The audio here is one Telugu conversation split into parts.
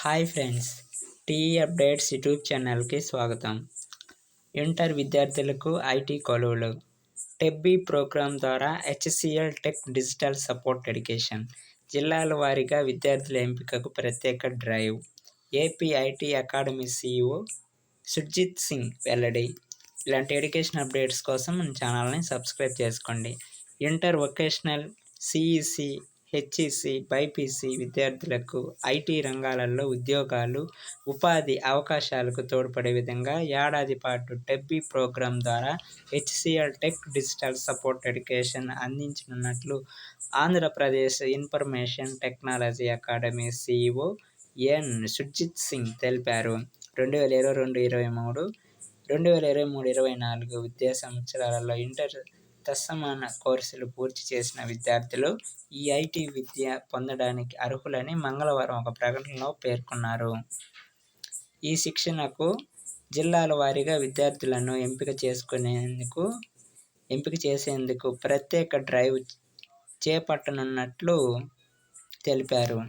Hi friends TE updates YouTube ఛానల్కి స్వాగతం. ఇంటర్ విద్యార్థులకు ఐటీ కొలువులు. టెబ్బీ ప్రోగ్రాం ద్వారా HCl tech digital support education. జిల్లాల వారీగా విద్యార్థుల ఎంపికకు ప్రత్యేక drive. AP IT academy CEO Surjit Singh వెల్లడి. ఇలాంటి ఎడ్యుకేషన్ అప్డేట్స్ కోసం మన ఛానల్ని సబ్స్క్రైబ్ చేసుకోండి. Inter vocational CEC HEC BiPC విద్యార్థులకు ఐటీ రంగాలలో ఉద్యోగాలు ఉపాధి అవకాశాలకు తోడ్పడే విధంగా ఏడాది పాటు టెబ్బీ ప్రోగ్రాం ద్వారా HCl tech digital support education అందించనున్నట్లు Andhra Pradesh information technology academy CEO ఎన్ సుర్జిత్ సింగ్ తెలిపారు. రెండు వేల ఇరవై రెండు ఇరవై మూడు రెండు వేల ఇరవై మూడు ఇరవై నాలుగు విద్యా సంవత్సరాలలో ఇంటర్ దశమాన కోర్సులు పూర్తి చేసిన విద్యార్థులు ఈ ఐటీ విద్య పొందడానికి అర్హులని మంగళవారం ఒక ప్రకటనలో పేర్కొన్నారు. ఈ శిక్షణకు జిల్లాల వారీగా విద్యార్థులను ఎంపిక చేసుకునేందుకు ఎంపిక చేసేందుకు ప్రత్యేక డ్రైవ్ చేపట్టనున్నట్లు తెలిపారు.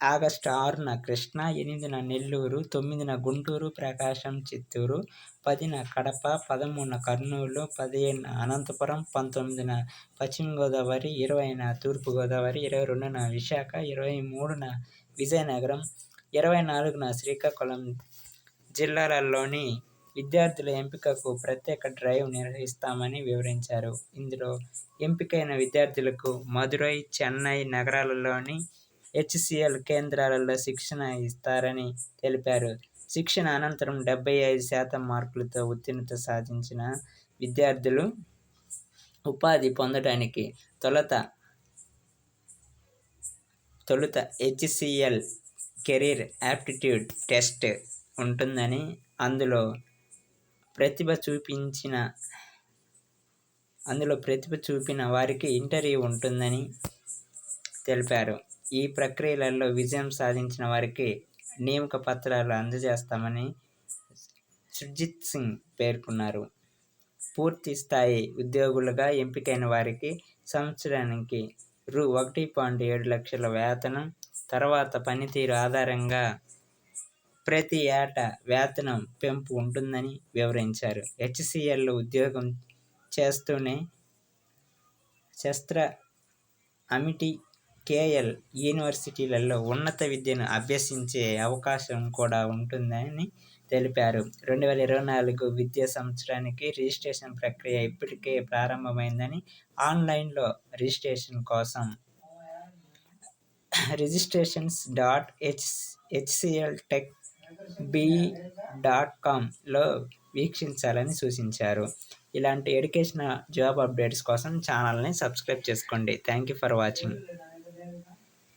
ఆగస్టు ఆరున కృష్ణా ఎనిమిదిన నెల్లూరు తొమ్మిదిన గుంటూరు ప్రకాశం చిత్తూరు పదిన కడప పదమూడున కర్నూలు పదిహేనున అనంతపురం పంతొమ్మిదిన పశ్చిమ గోదావరి ఇరవైన తూర్పుగోదావరి ఇరవై రెండున విశాఖ ఇరవై మూడున విజయనగరం ఇరవై నాలుగున శ్రీకాకుళం జిల్లాలలోని విద్యార్థుల ఎంపికకు ప్రత్యేక డ్రైవ్ నిర్వహిస్తామని వివరించారు. ఇందులో ఎంపికైన విద్యార్థులకు మదురై చెన్నై నగరాలలోని హెచ్సిఎల్ కేంద్రాలలో శిక్షణ ఇస్తారని తెలిపారు. శిక్షణ అనంతరం డెబ్బై ఐదు శాతం మార్కులతో ఉత్తీర్ణత సాధించిన విద్యార్థులు ఉపాధి పొందడానికి తొలుత తొలుత హెచ్సిఎల్ కెరీర్ యాప్టిట్యూడ్ టెస్ట్ ఉంటుందని అందులో ప్రతిభ చూపించిన అందులో ప్రతిభ చూపిన వారికి ఇంటర్వ్యూ ఉంటుందని తెలిపారు. ఈ ప్రక్రియలలో విజయం సాధించిన వారికి నియామక పత్రాలు అందజేస్తామని సుర్జిత్ సింగ్ పేర్కొన్నారు. పూర్తి స్థాయి ఉద్యోగులుగా ఎంపికైన వారికి సంవత్సరానికి రూ ఒకటి పాయింట్ ఏడు లక్షల వేతనం తర్వాత పనితీరు ఆధారంగా ప్రతి ఏటా వేతనం పెంపు ఉంటుందని వివరించారు. హెచ్సిఎల్లో ఉద్యోగం చేస్తూనే శస్త్ర అమిటి కేఎల్ యూనివర్సిటీలలో ఉన్నత విద్యను అభ్యసించే అవకాశం కూడా ఉంటుందని తెలిపారు. రెండు వేల ఇరవై నాలుగు విద్యా సంవత్సరానికి రిజిస్ట్రేషన్ ప్రక్రియ ఇప్పటికే ప్రారంభమైందని ఆన్లైన్లో రిజిస్ట్రేషన్ కోసం registrations dot H HCL tech B dot కామ్లో వీక్షించాలని సూచించారు. ఇలాంటి ఎడ్యుకేషన్ జాబ్ అప్డేట్స్ కోసం ఛానల్ని సబ్స్క్రైబ్ చేసుకోండి. Thank you for watching.